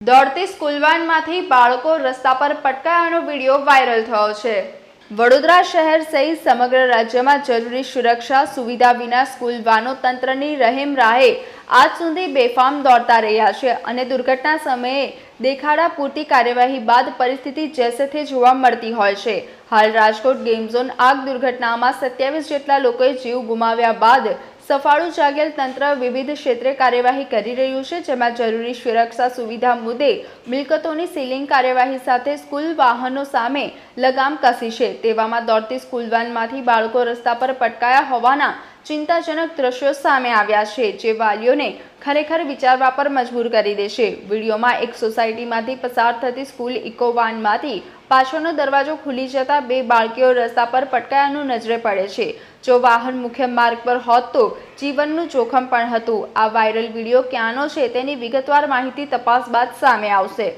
દોડતી સ્કૂલ વાનમાંથી બાળકો રસ્તા પર પટકાયાનો વીડિયો વાયરલ થયો છે. વડોદરા શહેર સહિત સમગ્ર રાજ્યમાં જરૂરી સુરક્ષા સુવિધા વિના સ્કૂલ વાનો તંત્રની રહેમ રાહે આજ સુધી બેફામ દોડતા રહ્યા છે અને દુર્ઘટના સમયે દેખાડા પૂરતી કાર્યવાહી બાદ પરિસ્થિતિ જેસે તે જોવા મળતી હોય છે. હાલ રાજકોટ ગેમ ઝોન આગ દુર્ઘટનામાં સત્યાવીસ જેટલા લોકોએ જીવ ગુમાવ્યા બાદ સફાળું જાગેલ તંત્ર વિવિધ ક્ષેત્રે કાર્યવાહી કરી રહ્યું છે, જેમાં જરૂરી સુરક્ષા સુવિધા મુદ્દે મિલકતોની સીલિંગ કાર્યવાહી સાથે સ્કૂલ વાહનો સામે લગામ કસી છે. તેવામાં દોડતી સ્કૂલ વાનમાંથી બાળકો રસ્તા પર પટકાયા હોવાના ચિંતાજનક દ્રશ્યો સામે આવ્યા છે જે વાલીઓને ખરેખર વિચારવા પર મજબૂર કરી દેશે. વિડીયોમાં એક સોસાયટીમાંથી પસાર થતી સ્કૂલ ઇકોવાનમાંથી પાછળનો દરવાજો ખુલી જતા બે બાળકીઓ રસ્તા પર પટકાયાનું નજરે પડે છે. જો વાહન મુખ્ય માર્ગ પર હોત તો જીવનનું જોખમ પણ હતું. આ વાયરલ વીડિયો ક્યાંનો છે તેની વિગતવાર માહિતી તપાસ બાદ સામે આવશે.